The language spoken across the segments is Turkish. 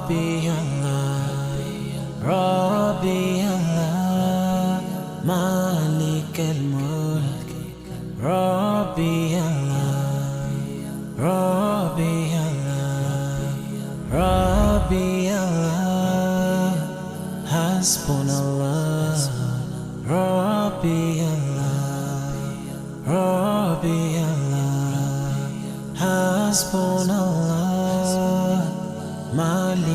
ربي الله ربي الله مالك الملك ربي الله ربي الله ربي الله حسبنا الله ربي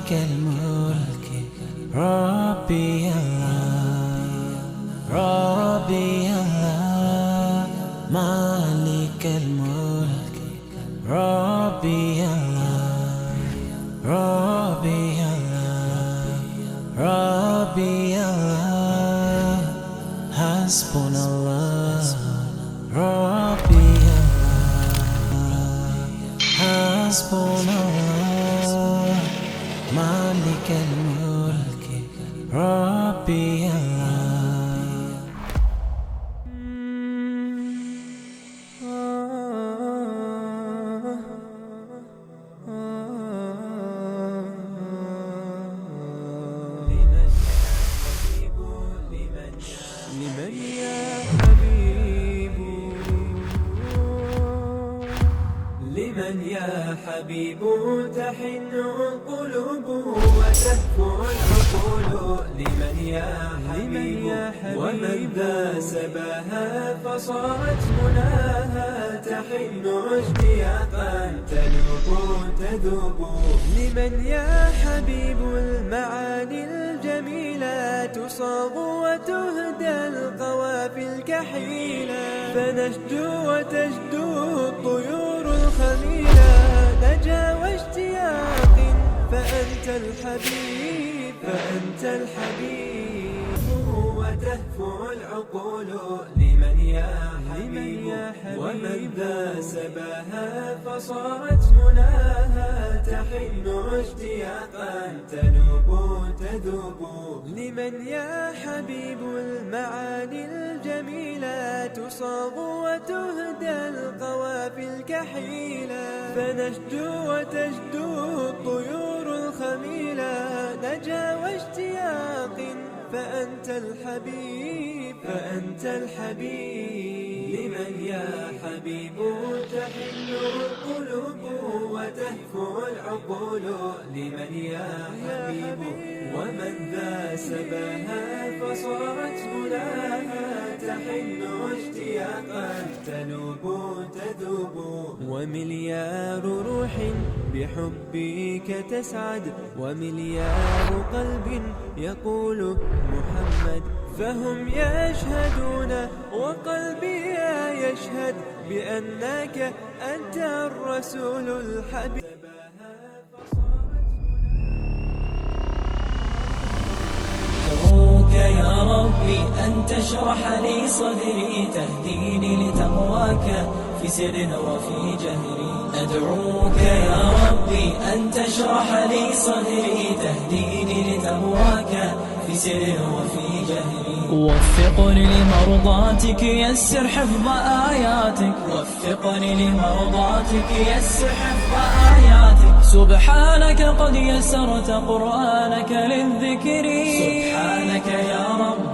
مالك الملك ربي الله ربي الله مالك الملك مالك الملك ربي حبيب تحن القلوب وتهفو العقول. لمن يا حبيب ومن ذا سباها فصارت مناها. تحن اشتياقا تنوب تذوب لمن يا حبيب المعاني الجميلة تصاغ وتهدى القوافي الكحيلة. فنشدو وتجدو الطيور الخميلة. نجا واشتياق فأنت الحبيب فأنت الحبيب. وتهفو العقول لمن يا حبيب ومن ذا سباها فصارت مناها تحن اشتياقا تنوب تذوب. لمن يا حبيب المعاني الجميلة تصاغ وتهدى القوافي الكحيلة. فنشدو وتجدو الطيور الخميلة نجا واشتياق فأنت الحبيب فأنت الحبيب. لمن يا حبيب؟ تحن القلوب وتهفو العقول. لمن يا حبيب؟ ومن ذا سباها فصارت مناها تحن اشتياقا تنوب تذوب. ومليار روح بحبك تسعد ومليار قلب يقول محمد فهم يشهدون وقلبي يشهد بأنك أنت الرسول الحبيب. يا ربي أن تشرح لي صدري تهديني لتقواك. في سر وفي جهري أدعوك يا ربي أن تشرح لي صدري تهديني لتقواك في سر وفي جهري وفقني لمرضاتك يسر حفظ آياتك. وفقني لمرضاتك يسر حفظ آياتك. سبحانك قد يسرت قرآنك للذكر. سبحانك يا ربي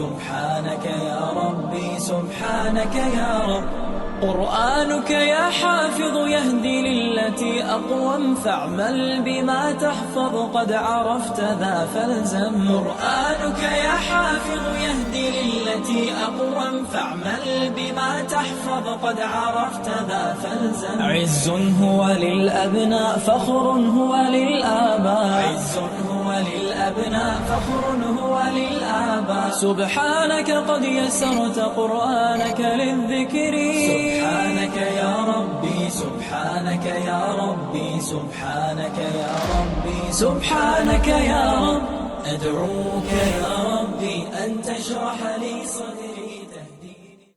سبحانك يا ربي سبحانك يا رب. قرآنك يا حافظ يهدي للتي أقوم فاعمل بما تحفظ قد عرفت ذا فالزم. قرآنك يا حافظ يهدي للتي أقوم فاعمل بما تحفظ قد عرفت ذا فالزم. عز هو للأبناء فخر هو للآباء. عز هو للأبناء فخر هو للآباء سبحانك قد يسرت قرآنك للذكر سبحانك يا ربي سبحانك يا ربي سبحانك يا ربي سبحانك يا رب أدعوك يا ربي أن تشرح لي صدري تهديني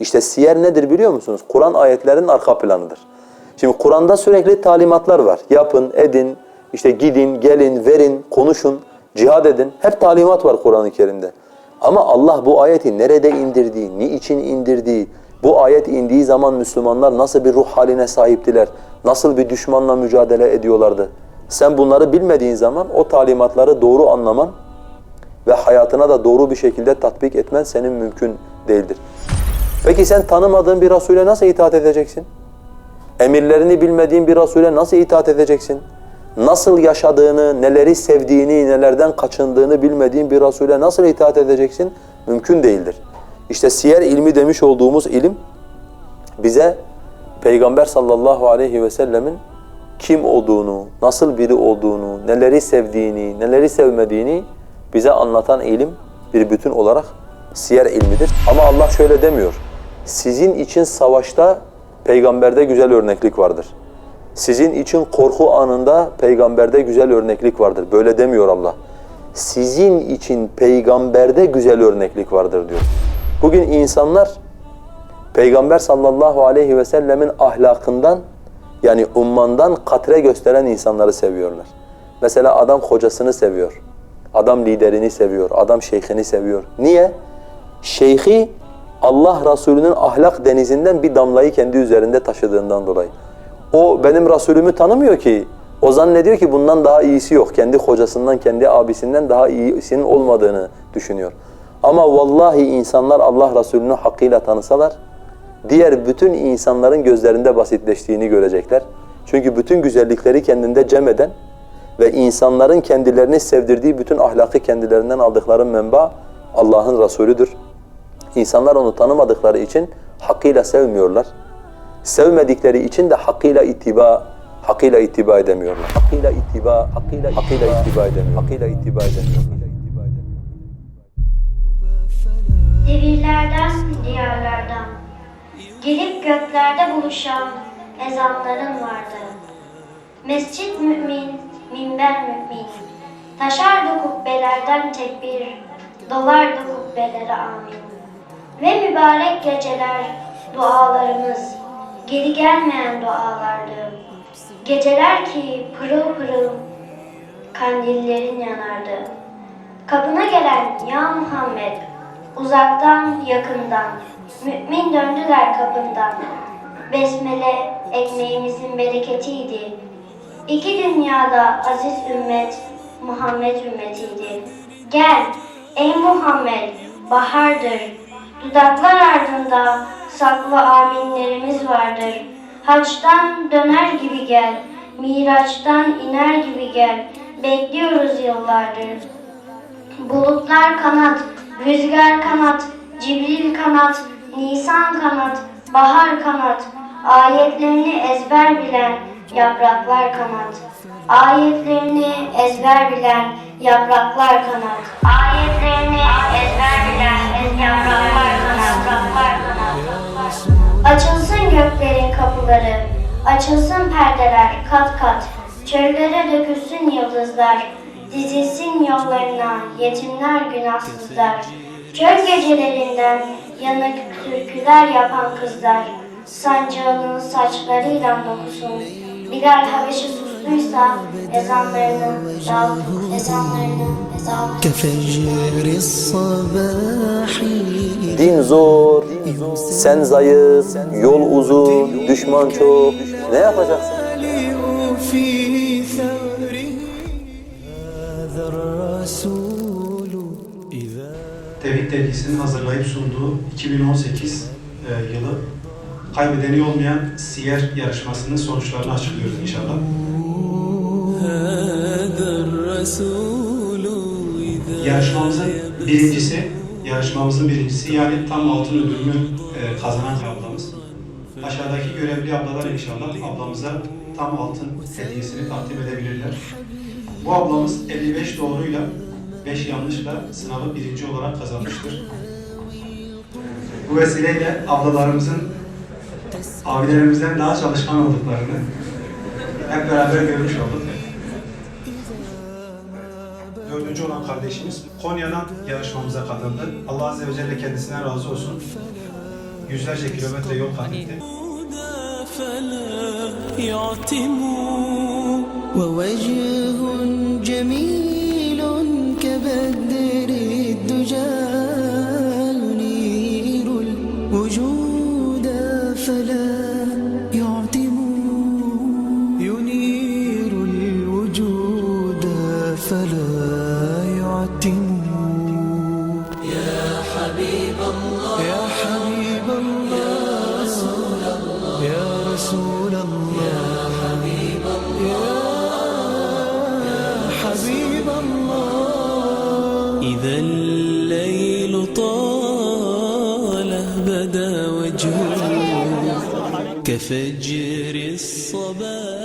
İşte siyer nedir biliyor musunuz? Kur'an ayetlerinin arka planıdır. Şimdi Kur'an'da sürekli talimatlar var. Yapın, edin, işte gidin, gelin, verin, konuşun, cihad edin. Hep talimat var Kur'an-ı Kerim'de. Ama Allah bu ayeti nerede indirdiği, niçin indirdiği, Bu ayet indiği zaman Müslümanlar nasıl bir ruh haline sahiptiler? Nasıl bir düşmanla mücadele ediyorlardı? Sen bunları bilmediğin zaman o talimatları doğru anlaman ve hayatına da doğru bir şekilde tatbik etmen senin mümkün değildir. Peki sen tanımadığın bir Resul'e nasıl itaat edeceksin? Emirlerini bilmediğin bir Resul'e nasıl itaat edeceksin? Nasıl yaşadığını, neleri sevdiğini, nelerden kaçındığını bilmediğin bir Resul'e nasıl itaat edeceksin? Mümkün değildir. İşte siyer ilmi demiş olduğumuz ilim bize Peygamber sallallahu aleyhi ve sellemin kim olduğunu, nasıl biri olduğunu, neleri sevdiğini, neleri sevmediğini bize anlatan ilim bir bütün olarak siyer ilmidir. Ama Allah şöyle demiyor. Sizin için savaşta peygamberde güzel örneklik vardır. Sizin için korku anında peygamberde güzel örneklik vardır. Böyle demiyor Allah. Sizin için peygamberde güzel örneklik vardır diyor. Bugün insanlar Peygamber sallallahu aleyhi ve sellemin ahlakından yani ummandan katre gösteren insanları seviyorlar. Mesela adam kocasını seviyor. Adam liderini seviyor. Adam şeyhini seviyor. Niye? Şeyhi Allah Resulü'nün ahlak denizinden bir damlayı kendi üzerinde taşıdığından dolayı. O benim Resulümü tanımıyor ki. O zannediyor ki bundan daha iyisi yok. Kendi kocasından, kendi abisinden daha iyisinin olmadığını düşünüyor. Ama vallahi insanlar Allah Resulü'nü hakkıyla tanısalar, diğer bütün insanların gözlerinde basitleştiğini görecekler. Çünkü bütün güzellikleri kendinde cem eden ve insanların kendilerini sevdirdiği bütün ahlakı kendilerinden aldıkları menba Allah'ın Resulüdür. İnsanlar onu tanımadıkları için hakkıyla sevmiyorlar. Sevmedikleri için de hakkıyla ittiba hakkıyla ittiba edemiyorlar. Hakkıyla ittiba, hakkıyla hakkıyla ittiba edemiyor. Hakkıyla ittiba edemiyor. Devirlerden, diyarlardan Gelip göklerde buluşan ezanların vardı. Mescit mümin, minber mümin. Taşardı kubbelerden tekbir, dolardı kubbelere amin. Ve mübarek geceler, dualarımız, geri gelmeyen dualardı. Geceler ki pırıl pırıl kandillerin yanardı. Kapına gelen ya Muhammed uzaktan yakından mümin döndüler kapından. Besmele ekmeğimizin bereketiydi. İki dünyada aziz ümmet Muhammed ümmetiydi. Gel ey Muhammed bahardır. Dudaklar ardında saklı aminlerimiz vardır. Haçtan döner gibi gel. Miraçtan iner gibi gel. Bekliyoruz yıllardır. Bulutlar kanat, rüzgar kanat, Cibril kanat, Nisan kanat, bahar kanat. Ayetlerini ezber bilen yapraklar kanat. Ayetlerini ezber bilen yapraklar kanat. Ayetlerini ezber bilen yapraklar kanat. Yapraklar kanat. Açılsın göklerin kapıları, açılsın perdeler kat kat. Çöllere dökülsün yıldızlar, dizilsin yollarına yetimler günahsızlar. Çöl gecelerinden yanık türküler yapan kızlar, sancağının saçlarıyla dokusun. Bilal Habeşi sustuysa tutmuşsa ezanlarını Din zor, sen zayıf, yol uzun, düşman çok. Ne yapacaksın? Tevhid Dergisi'nin hazırlayıp sunduğu 2018 e, yılı kaybedeni olmayan siyer yarışmasının sonuçlarını açıklıyoruz inşallah. Yarışmamızın birincisi, yarışmamızın birincisi yani tam altın ödülünü e, kazanan ablamız. Aşağıdaki görevli ablalar inşallah ablamıza tam altın hediyesini takdim edebilirler. Bu ablamız 55 doğruyla 5 yanlışla sınavı birinci olarak kazanmıştır. Bu vesileyle ablalarımızın abilerimizden daha çalışkan olduklarını hep beraber görmüş olduk Dördüncü olan kardeşimiz Konya'dan yarışmamıza katıldı. Allah Azze ve Celle kendisine razı olsun. Yüzlerce kilometre yol kat etti. فلا يعتم ووجه جميل كبدر الدجى ينير الوجود فلا إذا الليل طال بدا وجهه كفجر الصباح